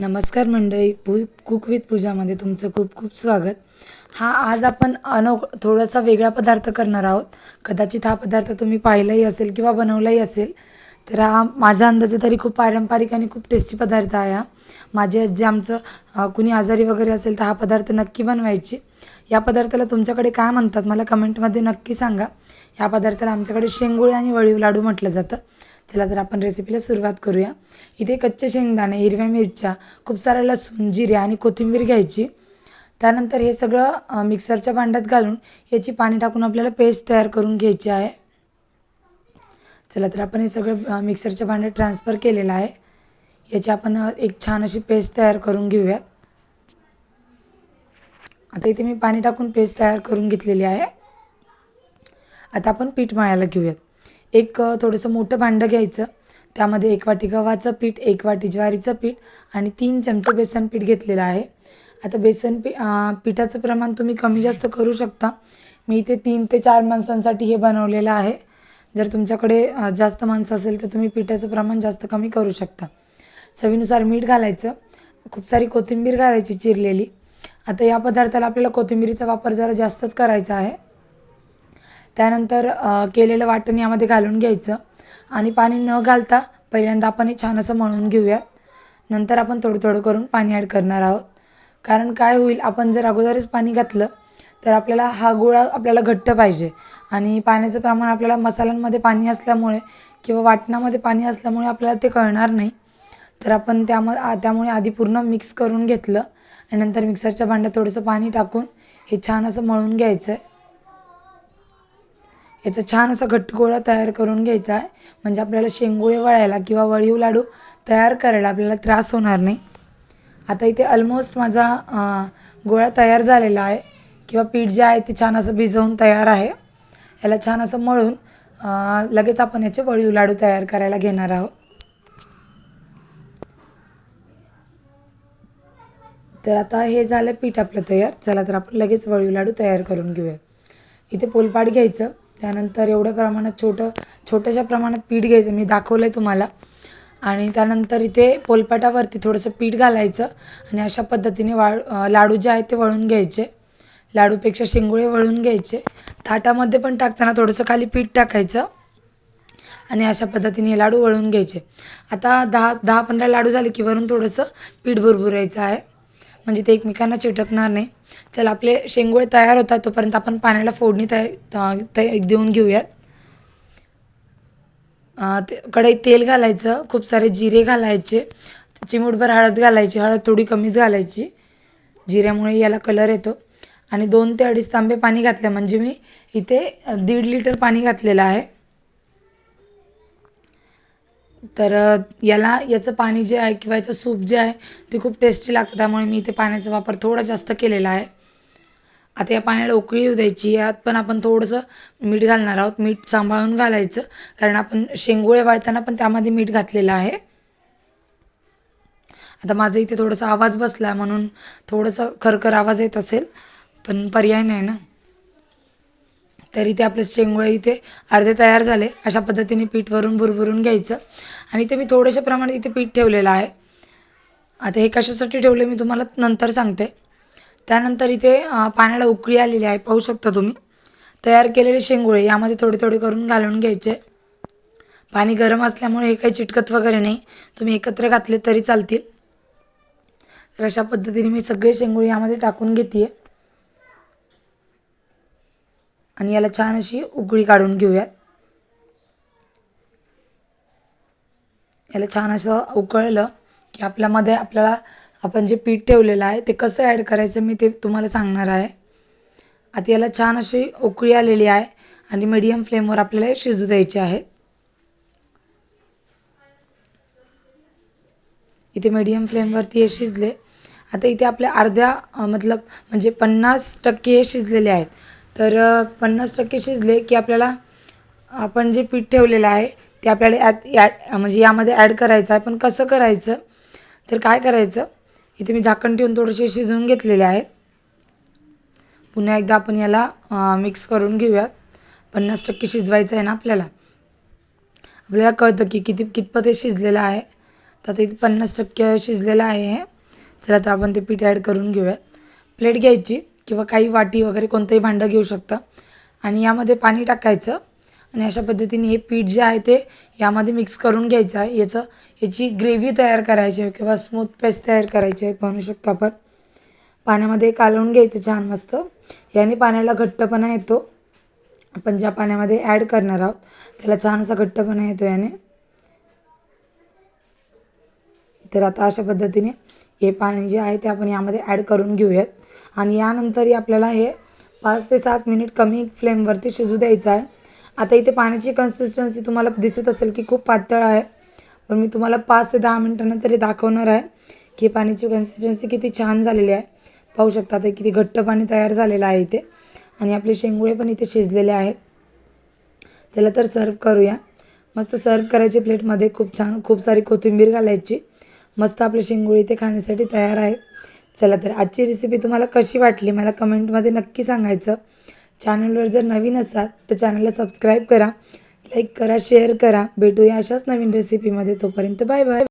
नमस्कार मंडळी पू कुक विथ पूजामध्ये तुमचं खूप खूप स्वागत. हा आज आपण अनो थोडासा वेगळा पदार्थ करणार आहोत. कदाचित हा पदार्थ तुम्ही पाहिलाही असेल किंवा बनवलाही असेल तर हा माझ्या अंदाजे तरी खूप पारंपरिक आणि खूप टेस्टी पदार्थ आहे हा. माझे जे आमचं कुणी आजारी वगैरे असेल तर हा पदार्थ नक्की बनवायची. या पदार्थाला तुमच्याकडे काय म्हणतात मला कमेंटमध्ये नक्की सांगा. या पदार्थाला आमच्याकडे शेंगुळे आणि वळीव लाडू म्हटलं जातं. चला तर आपण रेसिपीला सुरुवात करूया. इथे कच्चे शेंगदाणे हिरव्या मिरच्या खूप साऱ्या लसूण जिरे आणि कोथिंबीर घ्यायची. त्यानंतर हे सगळं मिक्सरच्या भांड्यात घालून याची पाणी टाकून आपल्याला पेस्ट तयार करून घ्यायची आहे. चला तर आपण हे सगळं मिक्सरच्या भांड्यात ट्रान्सफर केलेलं आहे. याची आपण एक छान अशी पेस्ट तयार करून घेऊयात. आता इथे मी पाणी टाकून पेस्ट तयार करून घेतलेली आहे. आता आपण पीठ मळायला घेऊयात. एक थोडंसं मोठं भांडं घ्यायचं. त्यामध्ये एक वाटी गव्हाचं पीठ एक वाटी ज्वारीचं पीठ आणि तीन चमचे बेसन पीठ घेतलेलं आहे. आता बेसन पी पिठाचं प्रमाण तुम्ही कमी जास्त करू शकता. मी इथे तीन ते चार माणसांसाठी हे बनवलेलं आहे. जर तुमच्याकडे जास्त माणसं असेल तर तुम्ही पिठाचं प्रमाण जास्त कमी करू शकता. चवीनुसार मीठ घालायचं. खूप सारी कोथिंबीर घालायची चिरलेली. आता या पदार्थाला आपल्याला कोथिंबीरीचा वापर जरा जास्तच करायचा आहे. त्यानंतर केलेलं वाटण यामध्ये घालून घ्यायचं. आणि पाणी न घालता पहिल्यांदा आपण हे छान असं मळून घेऊयात. नंतर आपण थोडं थोडं करून पाणी ॲड करणार आहोत. कारण काय होईल आपण जर अगोदरच पाणी घातलं तर आपल्याला हा गोळा आपल्याला घट्ट पाहिजे. आणि पाण्याचं प्रमाण आपल्याला मसाल्यांमध्ये पाणी असल्यामुळे किंवा वाटणामध्ये पाणी असल्यामुळे आपल्याला ते कळणार नाही. तर आपण त्याम त्यामुळे आधी पूर्ण मिक्स करून घेतलं. आणि नंतर मिक्सरच्या भांड्यात थोडंसं पाणी टाकून हे छान असं मळून घ्यायचं आहे याचं छान असा घट्ट गोळा तयार करून घ्यायचा आहे. म्हणजे आपल्याला शेंगोळे वळायला किंवा वळीव लाडू तयार करायला आपल्याला त्रास होणार नाही. आता इथे ऑलमोस्ट माझा गोळा तयार झालेला आहे. किंवा पीठ जे आहे ते छान असं भिजवून तयार आहे. याला छान असं मळून लगेच आपण याचे वळीव लाडू तयार करायला घेणार आहोत. तर आता हे झालं पीठ आपलं तयार. चला तर आपण लगेच वळीव लाडू तयार करून घेऊयात. इथे पोलपाट घ्यायचं. त्यानंतर एवढ्या प्रमाणात छोटं छोट्याशा प्रमाणात पीठ घ्यायचं. मी दाखवलं आहे तुम्हाला. आणि त्यानंतर इथे पोलपाटावरती थोडंसं पीठ घालायचं आणि अशा पद्धतीने वाळ लाडू जे आहेत ते वळून घ्यायचे. लाडूपेक्षा शेंगुळे वळून घ्यायचे. ताटामध्ये पण टाकताना थोडंसं खाली पीठ टाकायचं आणि अशा पद्धतीने लाडू वळून घ्यायचे. आता दहा दहा पंधरा लाडू झाले की वरून थोडंसं पीठ भुरभुरायचं आहे. म्हणजे ते एकमेकांना चिटकणार नाही. चल आपले शेंगोळे तयार होतात तोपर्यंत आपण पाण्याला फोडणी तया तय देऊन घेऊयात. ते कढईत तेल घालायचं खूप सारे जिरे घालायचे चिमूटभर हळद घालायची हळद थोडी कमीच घालायची. जिऱ्यामुळे याला कलर येतो. आणि दोन ते अडीच तांबे पाणी घातलं म्हणजे मी इथे दीड लिटर पाणी घातलेलं आहे. तर याला याचं पाणी जे आहे किंवा याचं सूप जे आहे ते खूप टेस्टी लागतं. त्यामुळे मी इथे पाण्याचा वापर थोडा जास्त केलेला आहे. आता या पाण्याला उकळी येऊ द्यायची. यात पण आपण थोडंसं मीठ घालणार आहोत. मीठ सांभाळून घालायचं. कारण आपण शेंगोळे वाळताना पण त्यामध्ये मीठ घातलेलं आहे. आता माझं इथे थोडासा आवाज बसला म्हणून थोडंसं खरखर आवाज येत असेल पण पर्याय नाही ना. तर इथे आपले शेंगोळे इथे अर्धे तयार झाले. अशा पद्धतीने पीठ वरून भुरभुरून घ्यायचं. आणि ते मी थोड्याशा प्रमाणात इथे पीठ ठेवलेलं आहे. आता हे कशासाठी ठेवले मी तुम्हाला नंतर सांगते. त्यानंतर इथे पाण्याला उकळी आलेली आहे. पाहू शकता तुम्ही. तयार केलेले शेंगोळे यामध्ये थोडे थोडे करून घालून घ्यायचे. पाणी गरम असल्यामुळे हे काही चिटकत वगैरे नाही. तुम्ही एकत्र घातले तरी चालतील. तर अशा पद्धतीने मी सगळे शेंगोळे यामध्ये टाकून घेते आणि याला छान अशी उकळी काढून घेऊयात. याला छान असं उकळलं की आपल्यामध्ये आपल्याला आपण जे पीठ ठेवलेलं आहे ते कसं ॲड करायचं मी ते तुम्हाला सांगणार आहे. आता याला छान अशी उकळी आलेली आहे आणि मीडियम फ्लेमवर आपल्याला शिजू द्यायचे आहे इथे मीडियम फ्लेमवरती हे शिजले. आता इथे आपल्या अर्ध्या मतलब म्हणजे पन्नास टक्के हे शिजलेले आहेत. तर पन्नास टक्के शिजले की आपल्याला आपण जे पीठ ठेवलेलं आहे ते आपल्याला यात ॲड म्हणजे यामध्ये ॲड करायचं आहे. पण कसं करायचं? तर काय करायचं? इथे मी झाकण ठेवून थोडेसे शिजवून घेतलेले आहेत. पुन्हा एकदा आपण याला मिक्स करून घेऊयात. पन्नास टक्के शिजवायचं आहे ना आपल्याला. आपल्याला कळतं की किती कितपत हे शिजलेलं आहे. तर आता इथे पन्नास टक्के शिजलेलं आहे हे. चला आता आपण ते पीठ ॲड करून घेऊयात. प्लेट घ्यायची किंवा काही वाटी वगैरे कोणतंही भांडं घेऊ शकता. आणि यामध्ये पाणी टाकायचं. आणि अशा पद्धतीने हे पीठ जे आहे ते यामध्ये मिक्स करून घ्यायचं आहे. याचं याची ग्रेव्ही तयार करायची आहे किंवा स्मूथ पेस्ट तयार करायची आहे म्हणू शकतो आपण. पाण्यामध्ये कालवून घ्यायचं छान मस्त. याने पाण्याला घट्टपणा येतो. आपण ज्या पाण्यामध्ये ॲड करणार आहोत त्याला छान असा घट्टपणा येतो याने. तर आता अशा पद्धतीने हे पाणी जे आहे ते आपण यामध्ये ॲड करून घेऊयात. आणि यानंतरही आपल्याला हे पाच ते सात मिनिट कमी फ्लेमवरती शिजू द्यायचं आहे. आता इथे पाण्याची कन्सिस्टन्सी तुम्हाला दिसत असेल की खूप पातळ आहे. पण मी तुम्हाला पाच ते दहा मिनटानंतर हे दाखवणार आहे की पाण्याची कन्सिस्टन्सी किती छान झालेली आहे. पाहू शकता ते किती घट्ट पाणी तयार झालेलं आहे इथे. आणि आपले शेंगुळे पण इथे शिजलेले आहेत. चला तर सर्व करूया. मस्त सर्व करायची प्लेटमध्ये खूप छान खूप सारी कोथिंबीर घालायची. मस्त आपले शेंगुळे इथे खाण्यासाठी तयार आहेत. चला तर आजची रेसिपी तुम्हाला कशी वाटली? मला कमेंटमध्ये नक्की सांगायचं. चॅनलवर जर नवीन असाल तर चॅनलला सबस्क्राईब करा लाईक करा शेअर करा. भेटूया अशाच नवीन रेसिपीमध्ये तोपर्यंत बाय बाय.